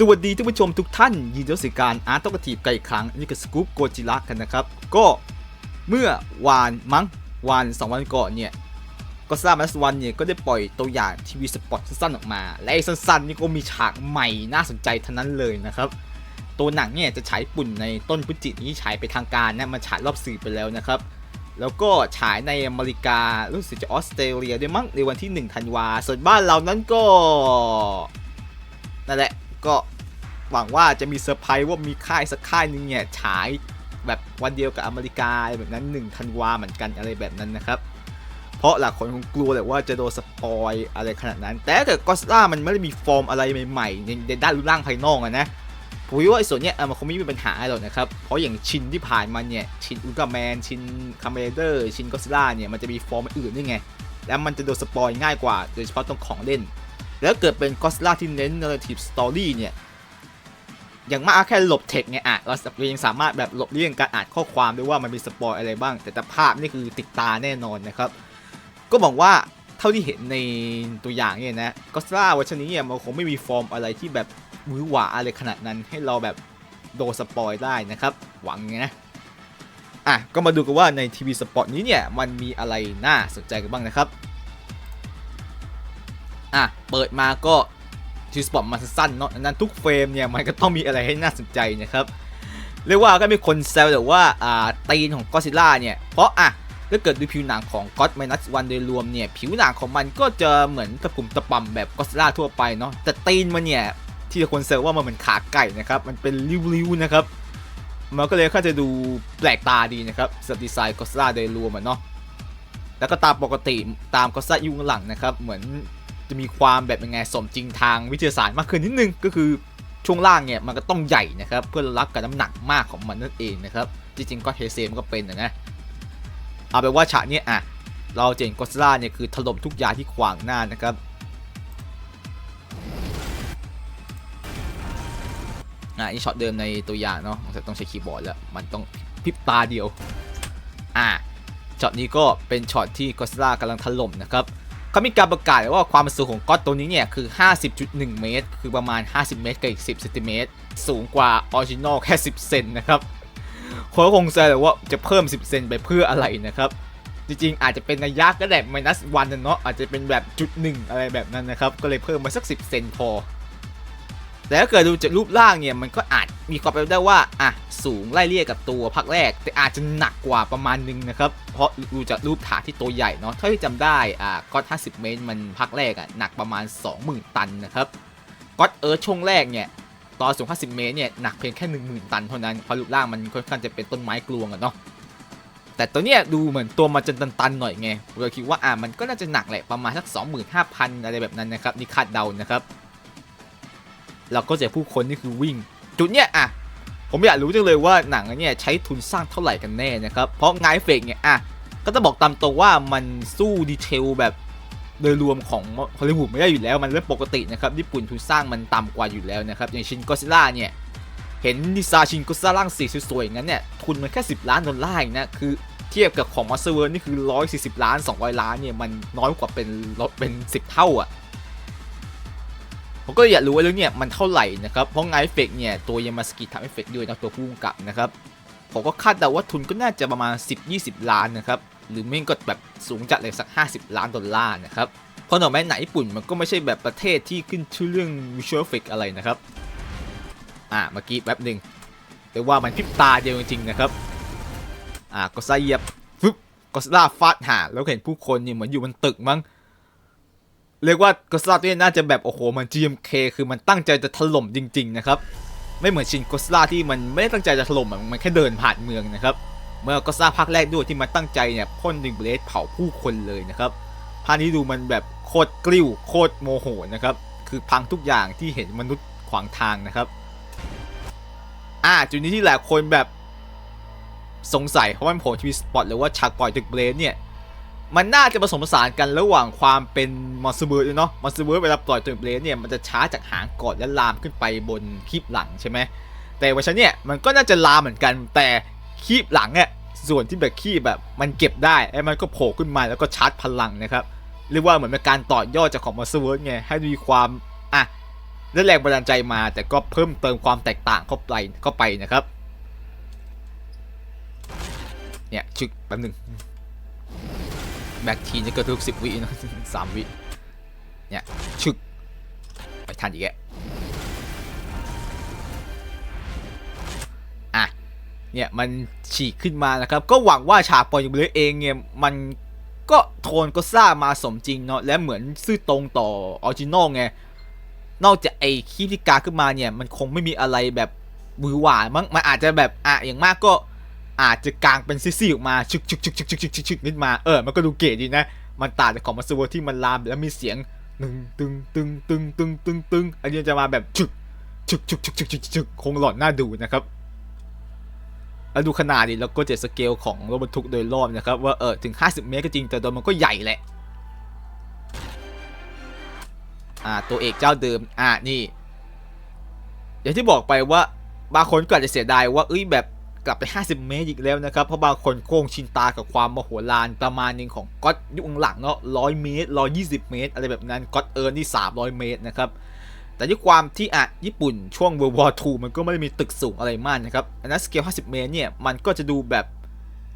สวัสดีท่านผู้ชมทุกท่าน ยินดีต้อนรับสู่การอาร์ตตกทีบกันอีกครั้งนี่คือสกู๊ปโกจิระกันนะครับ ก็เมื่อวานมั้งวานสองวันก่อนเนี่ยก็ทราบมาสวันเนี่ยก็ได้ปล่อยตัวอย่างทีวีสปอตสั้นๆออกมา และไอ้สั้นๆนี่ก็มีฉากใหม่น่าสนใจทั้งนั้นเลยนะครับ ตัวหนังเนี่ยจะฉายปุ่นในต้นพฤศจิกายนนี้ฉายไปทางการนะมันฉายรอบสื่อไปแล้วนะครับ แล้วก็ฉายในอเมริการู้สึกจะออสเตรเลียด้วยมั้งในวันที่1ธันวาส่วนบ้านเรานั้นก็นั่นแหละ ก็หวังว่าจะมีเซอร์ไพรส์ว่ามีค่ายสักค่ายหนึงเนี่ยฉายแบบวันเดียวกับอเมริกาแบบนั้น1ธันวาเหมือนกันอะไรแบบนั้นนะครับ เพราะหลายคนคงกลัวแหละว่าจะโดนสปอยอะไรขนาดนั้น แต่ถ้าเกิดก็สล่ามันไม่ได้มีฟอร์มอะไรใหม่ๆ ในด้านรูปร่างภายนอกอะนะผมว่าไอ้ส่วนเนี้ยเออมันคงไม่มีปัญหาหรอกนะครับ เพราะอย่างชินที่ผ่านมาเนี่ยชินอุลตร้าแมนชินคาเมเดอร์ชินก็สล่าเนี่ยมันจะมีฟอร์มอื่นด้วยไง แล้วมันจะโดนสปอยง่ายกว่าโดยเฉพาะตรงของเล่น แล้วเกิดเป็นก็สล่าที่เน้น narrative story เนี่ย อย่างมากแค่หลบเทคไงอะเรายังสามารถแบบหลบเลี่ยงการอ่านข้อความด้วยว่ามันมีสปอยอะไรบ้าง แต่แต่ภาพนี่คือติดตาแน่นอนนะครับ ก็บอกว่าเท่าที่เห็นในตัวอย่างเนี่ยนะก็สล่าเวอร์ชันนี้เนี่ยมันคงไม่มีฟอร์มอะไรที่แบบหวือหวาอะไรขนาดนั้นให้เราแบบโดนสปอยได้นะครับ หวังไงนะอะก็มาดูกันว่าในทีวีสปอตนี้เนี่ยมันมีอะไรน่าสนใจกันบ้างนะครับ อะ เปิดมาก็ทีสปอตมันสั้นเนาะดังนั้นทุกเฟรมเนี่ยมันก็ต้องมีอะไรให้น่าสนใจนะครับ เรียกว่าก็มีคนแซวแต่ว่าอ่าตีนของก็ซิล่าเนี่ย เพราะอะถ้าเกิดดูผิวหนังของ God Minus One โดยรวมเนี่ย ผิวหนังของมันก็จะเหมือนตะปุ่มตะป่ำแบบก็ซิล่าทั่วไปเนาะแต่ตีนมันเนี่ย ที่คนเซลว่ามันเหมือนขาไก่นะครับมันเป็นริ้วๆนะครับมันก็เลยค่าจะดูแปลกตาดีนะครับสดีไซน์ก็ซิล่าโดยรวมอะเนาะแล้วก็ตามปกติตามก็ซิล่ายุคหลังนะครับเหมือน จะมีความแบบยังไงสมจริงทางวิทยาศาสตร์มากขึ้นนิดนึงก็คือช่วงล่างเนี่ยมันก็ต้องใหญ่นะครับเพื่อรับกับน้ำหนักมากของมันนั่นเองนะครับจริงๆก็เฮเซมก็เป็นนะนะเอาไปว่าฉากเนี้ยอะเราเห็นกอดซิลล่าเนี่ยคือถล่มทุกอย่างที่ขวางหน้านะครับอะนี่ช็อตเดิมในตัวอย่างเนาะแต่ต้องใช้คีย์บอร์ดแล้วมันต้องพริบตาเดียวอะช็อตนี้ก็เป็นช็อตที่กอดซิลล่ากำลังถล่มนะครับ เขามีการประกาศว่าความสูงของก็อดตัวนี้เนี่ยคือ 50.1 เมตร คือประมาณ 50 เมตรกับอีก 10 เซนติเมตร สูงกว่าออริจินอลแค่ 10 เซนนะครับคนก็คงแซวเลยว่าจะเพิ่ม 10 เซนไปเพื่ออะไรนะครับ จริงๆ อาจจะเป็นนัยะก็ได้ minus วันเนาะอาจจะเป็นแบบจุดหนึ่งอะไรแบบนั้นนะครับ ก็เลยเพิ่มมาสัก 10 เซนพอ แต่ถ้าเกิดดูจากรูปร่างเนี่ยมันก็อาจ มีความเป็นไปได้ว่าอะสูงไล่เลี่ยกับตัวภาคแรก แต่อาจจะหนักกว่าประมาณนึงนะครับ เพราะดูจากรูปฐานที่ตัวใหญ่เนาะเท่าที่จำได้อะก็50 เมตรมันภาคแรกอะหนักประมาณ 20,000 ตันนะครับก็เอิร์ธช่วงแรกเนี่ยตอนสูง 50 เมตรเนี่ยหนักเพียงแค่ 10,000 ตันเท่านั้น เพราะรูปร่างมันค่อนข้างจะเป็นต้นไม้กลวงอะเนาะแต่ตัวเนี้ยดูเหมือนตัวมันจะตันๆหน่อยไงเราคิดว่าอะมันก็น่าจะหนักแหละประมาณสัก 25,000 อะไรแบบนั้นนะครับนี่คาดเดานะครับ เราก็จะผู้คนนี่คือวิ่ง จุดเนี้ยอะผมอยากรู้จังเลยว่าหนังอันเนี่ยใช้ทุนสร้างเท่าไหร่กันแน่นะครับเพราะงายเฟกเนี่ยอะก็ต้องบอกตามตรงว่ามันสู้ดีเทลแบบโดยรวมของฮอลลีวูดไม่ได้อยู่แล้วมันเรื่องปกตินะครับญี่ปุ่นทุนสร้างมันต่ำกว่าอยู่แล้วนะครับอย่างชินก็ซิล่าเนี่ยเห็นดีซน์ชินก็ซิล่าร่างสีสวยๆอย่างนั้นเนี่ยทุนมันแค่ 10 ล้านดอลลาร์นะคือเทียบกับของมาสเตอร์เวิร์นี่คือ 140 ล้าน 200 ล้านเนี่ยมันน้อยกว่าเป็นเป็น 10 เท่าอะ ผมก็อยากรู้ว่าเรื่องเนี่ยมันเท่าไหร่นะครับเพราะไงเฟกเนี่ยตัวยามาสกิทำเอฟเฟกด้วยนะตัวผู้กำกับนะครับผมก็คาดเดาว่าทุนก็น่าจะประมาณ 10-20 ล้านนะครับหรือไม่ก็แบบสูงจัดเลยสัก 50 ล้านดอลลาร์นะครับเพราะหน่อแม้หนังญี่ปุ่นมันก็ไม่ใช่แบบประเทศที่ขึ้นชื่อเรื่อง visual effect อะไรนะครับอ่าเมื่อกี้แป๊บหนึ่งแต่ว่ามันพริบตาเดียวจริงๆนะครับอ่าก็ไซเหยียบฟึบก็สลาฟาดหาแล้วเห็นผู้คนเนี่ยเหมือนอยู่บนตึกมั้ง เรียกว่าก็สลาตัวนี้น่าจะแบบโอ้โหมัน GMK คือมันตั้งใจจะถล่มจริง ๆ นะครับ ไม่เหมือนชินก็สลาที่มันไม่ได้ตั้งใจจะถล่มอะมันแค่เดินผ่านเมืองนะครับ เมื่อก็สลาภาคแรกด้วยที่มันตั้งใจเนี่ยพ่นดิงเบลดเผาผู้คนเลยนะครับภาคนี้ดูมันแบบโคตรกลิ้วโคตรโมโหนะครับคือพังทุกอย่างที่เห็นมนุษย์ขวางทางนะครับ อ่าจุดนี้ที่หลายคนแบบสงสัยเพราะมันโผล่ทีวีสปอตหรือว่าฉากปล่อยตึกเบลดเนี่ย มันน่าจะผสมผสานกันระหว่างความเป็นมอนสเบิร์ดเนาะมอนสเบิร์ดเวลาปล่อยตัวเบลดเนี่ยมันจะช้าจากหางก่อนและลามขึ้นไปบนคีบหลังใช่ไหมแต่ว่าฉันเนี่ยมันก็น่าจะลามเหมือนกันแต่คีบหลังเนี่ยส่วนที่แบบคีบแบบมันเก็บได้ไอ้มันก็โผล่ขึ้นมาแล้วก็ชาร์จพลังนะครับเรียกว่าเหมือนเป็นการต่อยอดจากของมอนสเวิร์ดไงให้มีความอะได้แรงบันดาลใจมา แต่ก็เพิ่มเติมความแตกต่างเข้าไปเข้าไปนะครับ เนี่ยชึกแป๊บหนึง แบ็กทีนี่ก็ทุกสิบวินะสามวิ เนี่ย ชึก ไปทันอีกแกอะ เนี่ยมันฉีกขึ้นมานะครับ ก็หวังว่าฉากปล่อยยูเบลเองเนี่ยมันก็โทนก็ซ่ามาสมจริงเนาะและเหมือนซื่อตรงต่อออริจินอลไง นอกจากไอ้คีบที่กาขึ้นมาเนี่ย มันคงไม่มีอะไรแบบบือหวานมั้งมันอาจจะแบบอะอย่างมากก็ อาจจะกลางเป็นซี่ๆออกมาชึกชึกชึกชึกชึกชึกชึกชึกนิดมาเออมันก็ดูเก๋ดีนะ มันต่างจากของมาสเวอร์ที่มันลามแล้วมีเสียงตึงตึงตึงตึงตึงตึงตึงอันนี้จะมาแบบชึกชึกชึกชึกชึกชึกชึกคงหลอนน่าดูนะครับแล้วดูขนาดดิแล้วก็เจ็ดสเกลของรถบรรทุกโดยรอบนะครับว่าเออถึง 50 เมตรก็จริงแต่โดยมันก็ใหญ่แหละอ่าตัวเอกเจ้าเดิมอ่านี่อย่างที่บอกไปว่าบางคนก็อาจจะเสียดายว่าเอ้ยแบบ กลับไป 50 เมตรอีกแล้วนะครับ เพราะบางคนโค้งชินตากับความมโหฬารประมาณหนึงของก็อตยุคหลังเนาะ100เมตร120เมตร อะไรแบบนั้นก็อตเอิร์นนี่ 300 เมตรนะครับแต่ด้วยความที่อะญี่ปุ่นช่วง World War II มันก็ไม่ได้มีตึกสูงอะไรมากนะครับอันนั้นสเกล 50 เมตรเนี่ยมันก็จะดูแบบ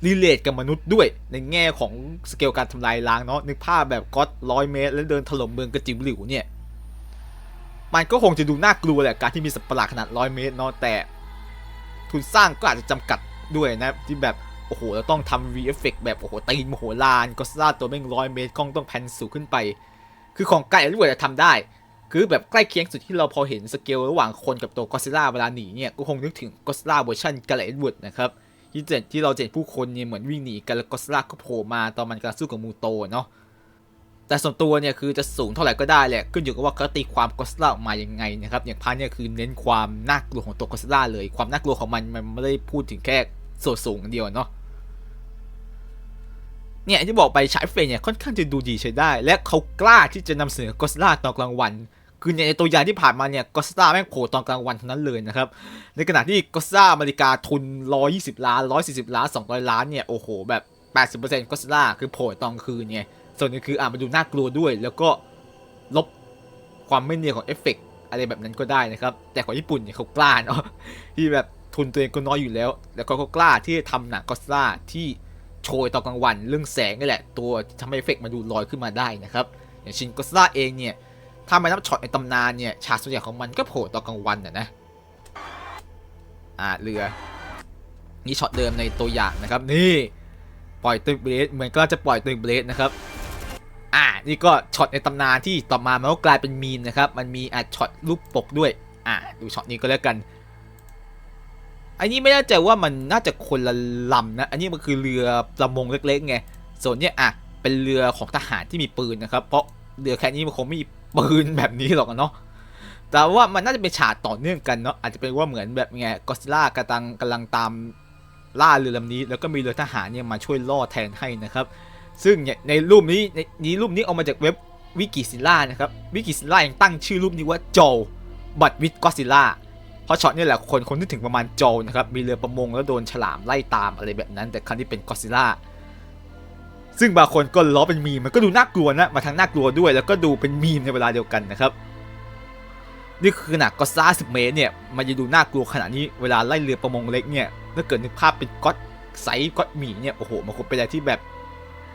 รีเลทกับมนุษย์ด้วย ในแง่ของสเกลการทำลายล้างเนาะนึกภาพแบบก็อต100เมตร แล้วเดินถล่มเมืองกระจิ๋วหลิวเนี่ยมันก็คงจะดูน่ากลัวแหละการที่มีสัตว์ประหลาดขนาด100เมตรเนาะแต่ ทุนสร้างก็อาจจะจำกัดด้วยนะที่แบบโอ้โหเราต้องทำ VFX แบบโอ้โหตีนโมโหลานก็ซ่าตัวแม่งร้อยเมตรกล้องต้องแพนสูงขึ้นไป คือของไก่รู้ว่าจะทำได้ คือแบบใกล้เคียงสุดที่เราพอเห็นสเกลระหว่างคนกับตัวก็ซิล่าเวลาหนีเนี่ยก็คงนึกถึงก็ซิล่าเวอร์ชันกาเลนวูดนะครับที่เจ็ที่เราเห็นผู้คนเนี่ยเหมือนวิ่งหนีกันแล้วก็ซิล่าก็โผล่มาตอนมันกำลังสู้กับมูโตเนาะ แต่ส่วนตัวเนี่ยคือจะสูงเท่าไหร่ก็ได้แหละขึ้นอยู่กับว่าเขาตีความก็ซิล่าออกมายังไงนะครับอย่างพาร์ทเนี่ยคือเน้นความน่ากลัวของตัวก็ซิล่าเลยความน่ากลัวของมันมันไม่ได้พูดถึงแค่ส่วนสูงเดียวเนาะเนี่ยที่บอกไปฉายเฟรมเนี่ยค่อนข้างจะดูดีใช้ได้ และเขากล้าที่จะนำเสนอกอสลาตอนกลางวันคือในตัวอย่างที่ผ่านมาเนี่ยกอสลาแม่งโผล่ตอนกลางวันเท่านั้นเลยนะครับ ในขณะที่กอสลาอเมริกาทุน 120 ล้าน 140 ล้าน 200 ล้านเนี่ย โอ้โห แบบ 80%กอสลาคือโผล่ตอนคืนเนี่ย ส่วนนึงคืออะมาดูน่ากลัวด้วย แล้วก็ลบความไม่เนียนของเอฟเฟกต์อะไรแบบนั้นก็ได้นะครับ แต่ของญี่ปุ่นเนี่ยเขากล้าเนาะที่แบบทุนตัวเองก็น้อยอยู่แล้ว แล้วก็เขากล้าที่จะทำหนังกอสลาที่โชยตอนกลางวันเรื่องแสงนี่แหละ ตัวที่ทำให้เอฟเฟกต์มาดูลอยขึ้นมาได้นะครับ อย่างชินก็สล่าเองเนี่ยถ้าไม่นับช็อตในตำนานเนี่ยฉากส่วนใหญ่ของมันก็โผล่ตอนกลางวันน่ะนะอ่าเรือนี่ช็อตเดิมในตัวอย่างนะครับ นี่ปล่อยตึกเบลดเหมือนก็จะปล่อยตึกเบลดนะครับ อ่านี่ก็ช็อตในตำนานที่ต่อมามันก็กลายเป็นมีมนะครับ มันมีอะช็อตรูปปกด้วย อ่าดูช็อตนี้ก็แล้วกัน อันนี้ไม่แน่ใจว่ามันน่าจะคนละลำนะ อันนี้มันคือเรือประมงเล็กๆไง ส่วนเนี้ยอะเป็นเรือของทหารที่มีปืนนะครับ เพราะเรือแค่นี้มันคงไม่มีปืนแบบนี้หรอกเนาะ แต่ว่ามันน่าจะเป็นฉากต่อเนื่องกันเนาะ อาจจะเป็นว่าเหมือนแบบไงก็ซิล่ากำลังกำลังตามล่าเรือลำนี้ แล้วก็มีเรือทหารเนี่ยมาช่วยล่อแทนให้นะครับ ซึ่งเนี่ยในรูปนี้ในนี้รูปนี้เอามาจากเว็บวิกิซิล่านะครับวิกิซิล่ายังตั้งชื่อรูปนี้ว่าโจบัตวิดก็ซิล่าเพราะช็อตนี่แหละคนคนนึกถึงประมาณโจนะครับมีเรือประมงแล้วโดนฉลามไล่ตามอะไรแบบนั้น แต่ครั้งนี้เป็นก็อซิล่าซึ่งบางคนก็ล้อเป็นมีมมันก็ดูน่ากลัวนะมาทั้งน่ากลัวด้วยแล้วก็ดูเป็นมีมในเวลาเดียวกันนะครับนี่คือขนาดก็อซ่าสิบเมตรเนี่ยมันจะดูน่ากลัวขนาดนี้เวลาไล่เรือประมงเล็กเนี่ยถ้าเกิดนึกภาพเป็นก็อดไซก็อดหมีเนี่ยโอ้โหมันคงเป็นอะไรที่แบบ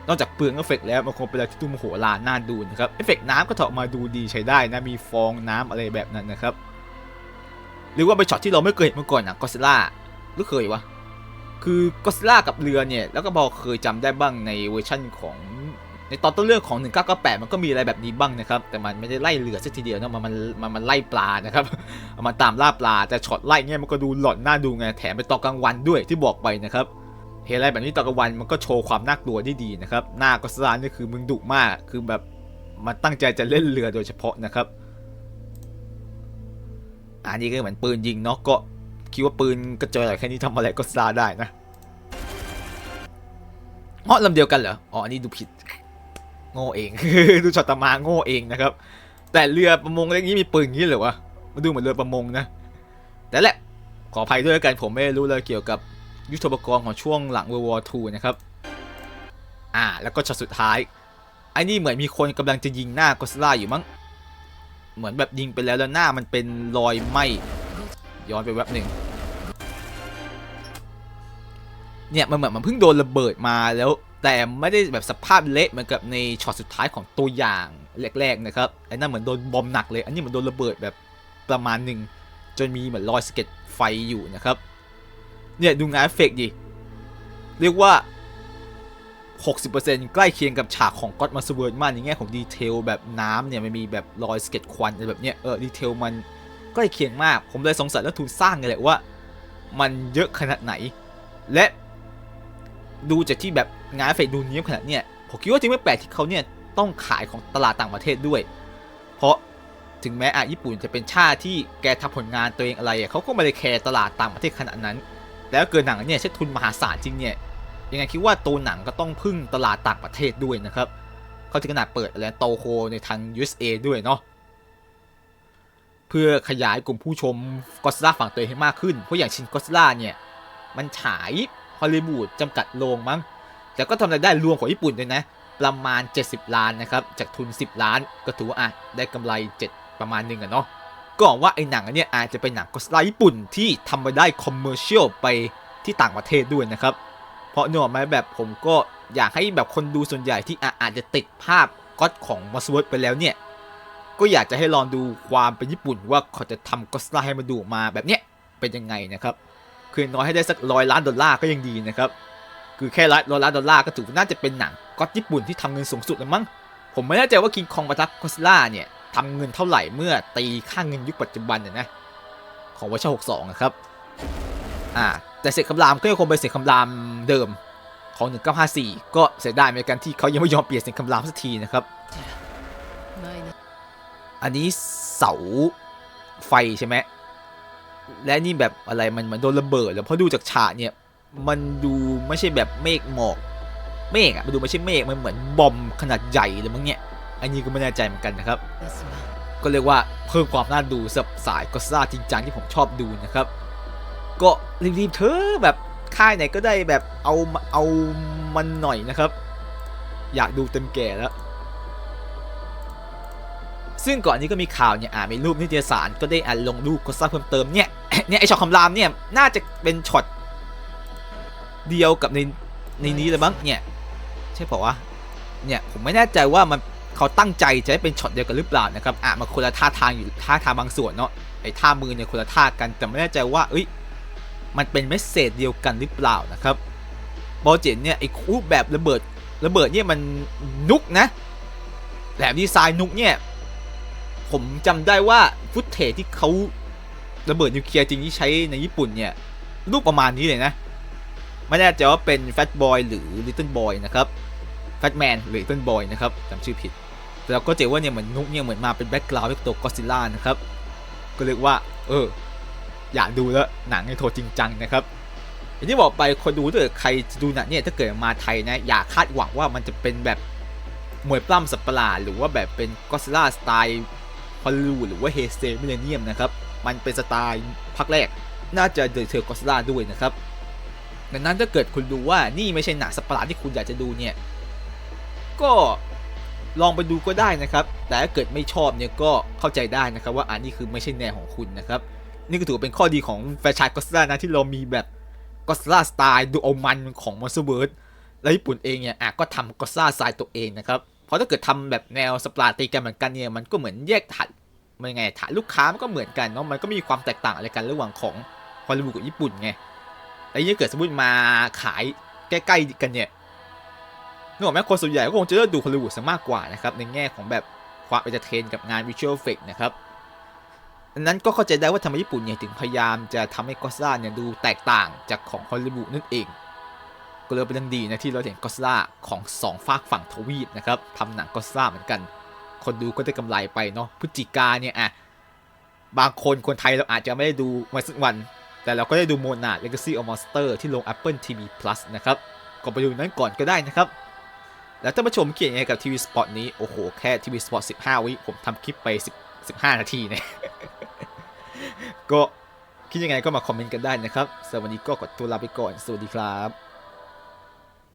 นอกจากเปลืองเอฟเฟกต์แล้วมันคงเป็นอะไรที่ดูมโหฬารน่าดูนะครับเอฟเฟกต์น้ำก็ถอดมาดูดีใช้ได้นะมีฟองน้ำอะไรแบบนั้นนะครับหรือว่าเป็นช็อตที่เราไม่เคยเห็นมาก่อนนะก็ซิล่าหรือเคยวะคือก็ซิล่ากับเรือเนี่ยแล้วก็พอเคยจำได้บ้างในเวอร์ชั่นของในตอนต้นเรื่องของ 1998 มันก็มีอะไรแบบนี้บ้างนะครับ แต่มันไม่ได้ไล่เรือสักทีเดียวนะมันมันมันมันไล่ปลานะครับเอามาตามล่าปลาแต่ช็อตไล่เนี่ยมันก็ดูหลอนน่าดูไงแถมเป็นตอนกลางวันด้วยที่บอกไปนะครับ เห็นอะไรแบบนี้ตอนกลางวันมันก็โชว์ความน่ากลัวได้ดีนะครับ หน้าก็ซิล่านี่คือมึงดุมาก คือแบบมันตั้งใจจะเล่นเรือโดยเฉพาะนะครับ อันนี้ก็เหมือนปืนยิงเนาะ ก็คิดว่าปืนกระจอยแค่นี้ทำอะไรก็ซาได้นะอ๋อลำเดียวกันเหรอ อ๋อ อันนี้ดูผิด โง่เอง ดูช็อตตมาโง่เองนะครับ แต่เรือประมงเล็กนี้มีปืนอย่างนี้เหรอวะมาดูเหมือนเรือประมงนะ แต่แหละ ขออภัยด้วยกันผมไม่รู้เลยเกี่ยวกับ ยุทโธปกรณ์ของช่วงหลัง World War II นะครับอ่าแล้วก็ช็อตสุดท้ายไอ้นี่เหมือนมีคนกำลังจะยิงหน้ากอสลาอยู่มั้งเหมือนแบบยิงไปแล้วแล้วหน้ามันเป็นรอยไหมย้อนไปแวบหนึ่งเนี่ยมันเหมือนมันเพิ่งโดนระเบิดมาแล้วแต่ไม่ได้แบบสภาพเละเหมือนกับในช็อตสุดท้ายของตัวอย่างแรกๆนะครับไอ้นั่นเหมือนโดนบอมหนักเลย อันนี้เหมือนโดนระเบิดแบบประมาณหนึ่งจนมีเหมือนรอยสะเก็ดไฟอยู่นะครับ เนี่ยดูงานเอฟเฟกต์ดิ เรียกว่า 60%ใกล้เคียงกับฉากของก็อดมาสเวิร์ดมากในแง่ของดีเทลแบบน้ำเนี่ยมันมีแบบรอยสเก็ตควันอะไรแบบเนี้ยเออดีเทลมันใกล้เคียงมาก ผมเลยสงสัยแล้วทุนสร้างไงแหละว่า มันเยอะขนาดไหน และดูจากที่แบบงานเฟกดูเนี้ยขนาดเนี้ยผมคิดว่าจริงไม่แปลกที่เขาเนี่ยต้องขายของตลาดต่างประเทศด้วย เพราะถึงแม้อะญี่ปุ่นจะเป็นชาติที่แกทำผลงานตัวเองอะไรอะเขาก็ไม่ได้แคร์ตลาดต่างประเทศขนาดนั้น แล้วเกิดหนังเนี่ยใช้ทุนมหาศาลจริงเนี่ยยังไงคิดว่าตัวหนังก็ต้องพึ่งตลาดต่างประเทศด้วยนะครับเขาถึงขนาดเปิดอะไรโตโฮในทาง USA ด้วยเนาะเพื่อขยายกลุ่มผู้ชมก็ส z ล่าฝั่งตัวเองให้มากขึ้น เพราะอย่างชินก็ส z ล่าเนี่ยมันฉายฮอลลีวูดจำกัดโรงมั้ง แต่ก็ทำรายได้รวมของญี่ปุ่นด้วยนะ ประมาณ 70 ล้านนะครับ จากทุน 10 ล้านก็ถือว่าอะได้กำไร 7 ประมาณหนึ่งอะเนาะ ก็ว่าไอ้หนังอันเนี้ยอาจจะเป็นหนังก็ส z ล่าญี่ปุ่นที่ทำมาได้คอมเมอร์เชียลไปที่ต่างประเทศด้วยนะครับ เพราะเนื่องไหมแบบผมก็อยากให้แบบคนดูส่วนใหญ่ที่อาอาจจะติดภาพก็อดของมอสเวิร์ดไปแล้วเนี่ย ก็อยากจะให้ลองดูความเป็นญี่ปุ่นว่าเขาจะทำก็อดสไลให้มาดูมาแบบเนี้ยเป็นยังไงนะครับ คือน้อยให้ได้สักร้อยล้านดอลลาร์ก็ยังดีนะครับ คือแค่ร้อยล้านดอลลาร์ก็ถือว่าน่าจะเป็นหนังก็อดญี่ปุ่นที่ทำเงินสูงสุดแล้วมั้ง ผมไม่แน่ใจว่าคิงคองปะทะก็อดล่าเนี่ย ทำเงินเท่าไหร่เมื่อตีค่าเงินยุคปัจจุบันเนี่ยนะของวัชหกสองนะครับอ่าแต่เสกคำรามก็ยังคงเป็นเสกคำรามเดิมของ 1954 ก็เสียดายเหมือนกันที่เขายังไม่ยอมเปลี่ยนเสกคำรามสักทีนะครับ อันนี้เสาไฟใช่ไหมและนี่แบบอะไรมันเหมือนโดนระเบิดแล้วเพราะดูจากฉากเนี่ยมันดูไม่ใช่แบบเมฆหมอก เมฆอะมันดูไม่ใช่เมฆมันเหมือนบอมขนาดใหญ่เลยมั้งเนี่ย อันนี้ก็ไม่แน่ใจเหมือนกันนะครับ ก็เรียกว่าเพิ่มความน่าดูสำหรับสายก็ซ่าจริงจังที่ผมชอบดูนะครับ ก็รีบๆเธอะแบบค่ายไหนก็ได้แบบเอามาเอามันหน่อยนะครับ อยากดูเต็มแก่แล้ว ซึ่งก่อนนี้ก็มีข่าวเนี่ยอ่ามีรูปนิตยสารก็ได้อ่านลงรูปก็ซ่าเพิ่มเติมเนี่ยเนี่ยไอช็อตคำรามเนี่ยน่าจะเป็นช็อตเดียวกับในในนี้เลยมั้งเนี่ยใช่เปล่าวะเนี่ยผมไม่แน่ใจว่ามัน เขาตั้งใจจะให้เป็นช็อตเดียวกันหรือเปล่านะครับอะมันคนละท่าทางอยู่ท่าทางบางส่วนเนาะไอ้ท่ามือเนี่ยคนละท่ากันแต่ไม่แน่ใจว่าเอ้ยมันเป็นเมสเซจเดียวกันหรือเปล่านะครับบอลเจนเนี่ยไอ้รูปแบบระเบิดระเบิดเนี่ยมันนุกนะแบบดีไซน์นุกเนี่ยผมจำได้ว่าฟุตเทจที่เขาระเบิดนิวเคลียร์จริงที่ใช้ในญี่ปุ่นเนี่ยรูปประมาณนี้เลยนะไม่แน่ใจว่าเป็นแฟตบอยหรือลิตเติ้ลบอยนะครับแฟตแมนหรือลิตเติ้ลบอยนะครับจำชื่อผิด แล้วก็เจว่าเนี่ยเหมือนนุกเนี่ยเหมือนมาเป็นแบ็กกราวด์เป็นตัวก็ซิล่านะครับ ก็เรียกว่า เออ อยากดูแล้วหนังในโทรจริงจังนะครับอย่างที่บอกไปคนดูถ้าเกิดใครจะดูหนังเนี่ยถ้าเกิดมาไทยนะอย่าคาดหวังว่ามันจะเป็นแบบมวยปล้ำสัตว์ประหลาดหรือว่าแบบเป็นก็ซิล่าสไตล์ฮอลลีวูดหรือว่าเฮเซมิเลเนียมนะครับมันเป็นสไตล์ภาคแรก น่าจะเดอะเทอร์ก็ซิล่าด้วยนะครับดังนั้นถ้าเกิดคุณดูว่านี่ไม่ใช่หนังสัตว์ประหลาดที่คุณอยากจะดูเนี่ยก็ ลองไปดูก็ได้นะครับ แต่ถ้าเกิดไม่ชอบเนี่ยก็เข้าใจได้นะครับ ว่าอันนี้คือไม่ใช่แนวของคุณนะครับ นี่ก็ถือเป็นข้อดีของแฟรนไชายก็ส z ล่านะที่เรามีแบบก็ส z ล่าสไตล์ดูเอามันของมอนสเตอร์เวิร์ดและญี่ปุ่นเองเนี่ยอะก็ทำก็ส z ล่าสไตล์ตัวเองนะครับ เพราะถ้าเกิดทำแบบแนวสปาร์ตีกันเหมือนกันเนี่ยมันก็เหมือนแยกฐานมันไงฐานลูกค้ามันก็เหมือนกันเนาะมันก็มีความแตกต่างอะไรกันระหว่างของฮอลลีวูดกับญี่ปุ่นไงแล้วยิ่งเกิดสมมติมาขายใกล้ๆกันเนี่ย นึกออกไหมคนส่วนใหญ่ก็คงจะเลือกดูฮอลลีวูดซะมากกว่านะครับในแง่ของแบบความเอนเตอร์เทนกับงานวิชวลเฟกนะครับดังนั้นก็เข้าใจได้ว่าทำไมญี่ปุ่นเนี่ยถึงพยายามจะทำให้ก็อดซ่าเนี่ยดูแตกต่างจากของฮอลลีวูดนั่นเองก็เลยเป็นเรื่องดีนะที่เราเห็นก็อดซ่าของสองฝากฝั่งทวีปนะครับทำหนังก็อดซ่าเหมือนกัน คนดูก็ได้กำไรไปเนาะพฤศจิกาเนี่ยอะบางคนคนไทยเราอาจจะไม่ได้ดูมาสักวัน แต่เราก็ได้ดูโมนา Legacy of Monster ที่ลง Apple TV Plus นะครับก็ไปดูนั้นก่อนก็ได้นะครับ แล้วถ้ามาชมเขียนยงไงกับทีวีสปอตนี้ โอ้โห แค่ทีวีสปอตสิบห้าวิ ผมทำคลิปไปสิบสิบห้านาทีเนี่ย ก็คิดยังไงก็มาคอมเมนต์กันได้นะครับสำหรับวันนี้ก็กดตัวลาไปก่อน สวัสดีครับ